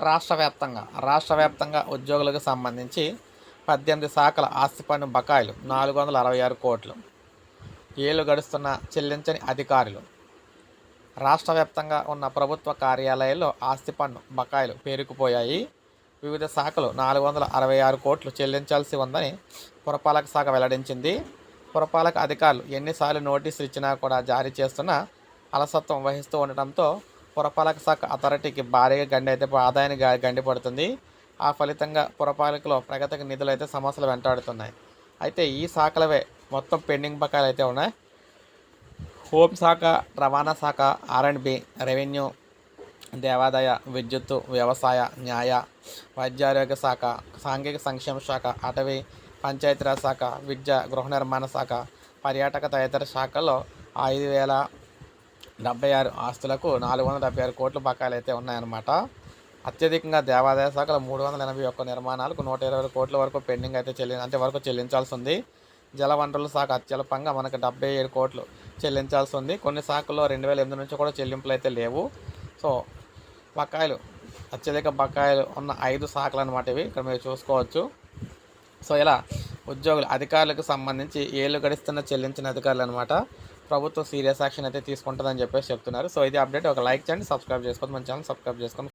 రాష్ట్ర వ్యాప్తంగా రాష్ట్ర వ్యాప్తంగా ఉద్యోగులకు సంబంధించి పద్దెనిమిది శాఖల ఆస్తి పన్ను బకాయిలు నాలుగు వందల అరవై ఆరు కోట్లు. ఏళ్ళు గడుస్తున్న చెల్లించని అధికారులు. రాష్ట్ర వ్యాప్తంగా ఉన్న ప్రభుత్వ కార్యాలయాల్లో ఆస్తి పన్ను బకాయిలు పేరుకుపోయాయి. వివిధ శాఖలు నాలుగు వందల అరవై ఆరు కోట్లు చెల్లించాల్సి ఉందని పురపాలక శాఖ వెల్లడించింది. పురపాలక అధికారులు ఎన్నిసార్లు నోటీసులు ఇచ్చినా కూడా జారీ చేస్తున్న అలసత్వం వహిస్తూ ఉండటంతో పురపాలక శాఖ అథారిటీకి భారీగా గండి అయితే ఆదాయాన్ని గండి పడుతుంది. ఆ ఫలితంగా పురపాలకలో ప్రగతికి నిధులు అయితే సమస్యలు వెంటాడుతున్నాయి. అయితే ఈ శాఖలవే మొత్తం పెండింగ్ బకాయిలు అయితే ఉన్నాయి. హోంశాఖ రవాణా శాఖ ఆర్ అండ్ బి రెవెన్యూ దేవాదాయ విద్యుత్తు వ్యవసాయ న్యాయ వైద్యారోగ్య శాఖ సాంఘిక సంక్షేమ శాఖ అటవీ పంచాయతీరాజ్ శాఖ విద్య గృహ నిర్మాణ శాఖ పర్యాటక తదితర శాఖల్లో ఐదు వేల డెబ్బై ఆరు ఆస్తులకు నాలుగు వందల డెబ్బై ఆరు కోట్ల బకాయిలు అయితే ఉన్నాయన్నమాట. అత్యధికంగా దేవాదాయ శాఖలో మూడు వందల ఎనభై ఒక్క నిర్మాణాలకు నూట ఇరవై కోట్ల వరకు పెండింగ్ అయితే చెల్లి అంటే వరకు చెల్లించాల్సి ఉంది జలవనరుల శాఖ అత్యల్పంగా మనకు డెబ్బై ఏడు కోట్లు చెల్లించాల్సి ఉంది కొన్ని శాఖల్లో రెండు వేల ఎనిమిది నుంచి కూడా చెల్లింపులు అయితే లేవు. సో బకాయిలు అత్యధిక బకాయిలు ఉన్న ఐదు శాఖలు అనమాట ఇవి. ఇక్కడ మీరు చూసుకోవచ్చు. సో ఇలా ఉద్యోగులు అధికారులకు సంబంధించి ఏళ్ళు గడిస్తున్న చెల్లించిన అధికారులు అనమాట ప్రభుత్వం సీరియస్ యాక్షన్ అయితే తీసుకుంటుందని చెప్పేసి చెప్తున్నారు. సో ఇది అప్డేట్. ఒక లైక్ చేయండి సబ్స్క్రైబ్ చేసుకోండి మన ఛానల్ సబ్స్క్రైబ్ చేసుకోండి.